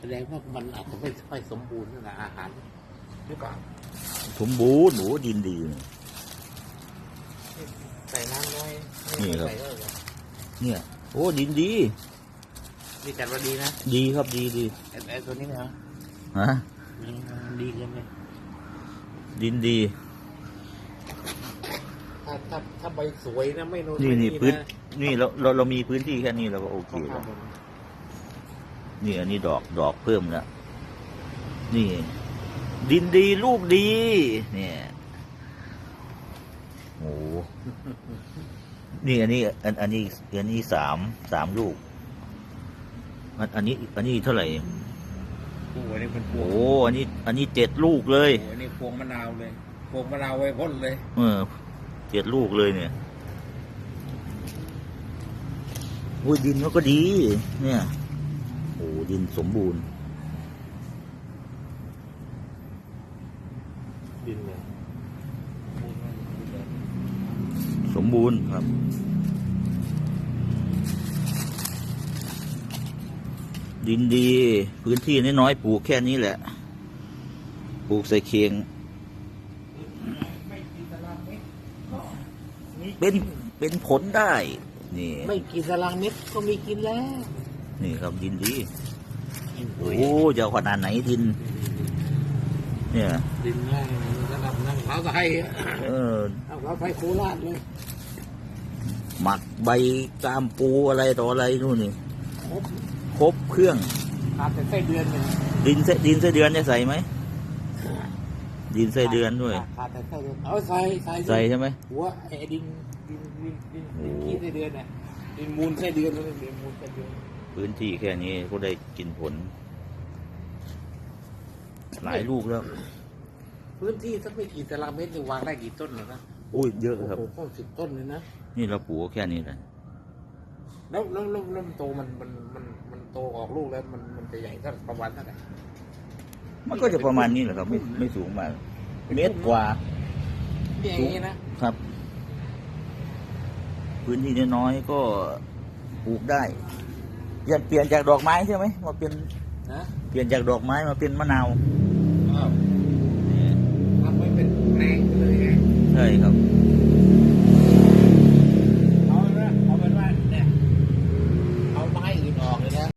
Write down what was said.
แสดงว่ามันอาจจะไม่ค่อยสมบูรณ์นะอาหารหรือเปล่าสมบูรณ์หนูดินดีเนี่ย ใส่น้ำน้อยนี่ครับ ใส่เยอะเลยเนี่ย โอ้ดินดี นี่จัดว่าดีนะดีครับดีดีไอ้ไอ้ตัวนี้นะฮะมันดีกันไหมดินดี ถ้าถ้าถ้าใบสวยนะไม่โน่นนี่ไม่นี่พื้นนะนี่เราเราเรามีพื้นที่แค่นี้เราก็โอเคต้องแล้วทำมัน นี่อันนี้ดอกดอกเพิ่มแล้วนี่ ดินดีลูกดี เนี่ยโอ้โหนี่อันนี้อันอันนี้อันนี้สามสามลูก อันอันนี้ อันนี้เท่าไหร่โอ้โหนี่เป็นพวโอ้งอันนี้ อันนี้เจ็ดลูกเลยโอ้โหนี่พวงมะนาวเลยพวงมะนาวไว้พ่นเลย เออเจ็ดลูกเลยเนี่ยโอ้ยดินมันก็ดี เนี่ยโอ้ดินสมบูรณ์ ดินเลยสมบูรณ์ครับ ดินดี พื้นที่น้อยๆปลูกแค่นี้แหละ ปลูกใส่เคียง เป็นเป็นผลได้ นี่ ไม่กินตารางเม็ดก็มีกินแล้ว นี่ครับดินดีกินโอ้ปุ๋ยจะขนาดไหนดิน เนี่ย ดินง่ายระดับนั่งเท้าไทยเออนั่งเท้าไทยโคราชเลยหมักใบกามปูอะไรต่ออะไรนู่นนี่ ครบครบเครื่องขาดแต่ไส้เดือนหนึ่งดินเสดินไส้เดือนจะใส่ไหม ดินไส้เดือนด้วยขาดแต่ไส้เดือนเอาใส่ใส่ใส่ใช่ไหมหัวไอ้ดินดินดินดินโอ้ดินขี้ไส้เดือนน่ะดินมูลไส้เดือนนั่นดินมูลไส้เดือน พื้นที่แค่นี้ก็ได้กินผล หลายลูกแล้ว พื้นที่สักไม่กี่ตารางเมตรจะวางได้กี่ต้นหรอนะอุ้ยเยอะครับโอ้โหสิบต้นเลยนะนี่เราปลูกแค่นี้แหละแล้วแล้วแล้วแล้วมันโตมันมันมันมันโตออกลูกแล้วมันมันจะใหญ่สักประมาณเท่าไหร่มันก็จะประมาณนี้แหละครับ ไม่ไม่สูงมากเมตรกว่าเนี่ยอย่างนี้นะครับ พื้นที่น้อยๆก็ปลูกได้เป ลี่ยนเปลี่ยนจากดอกไม้ใช่ไหมมาเป็นนะเปลี่ยนจากดอกไม้มาเป็นมะนาว อ้าว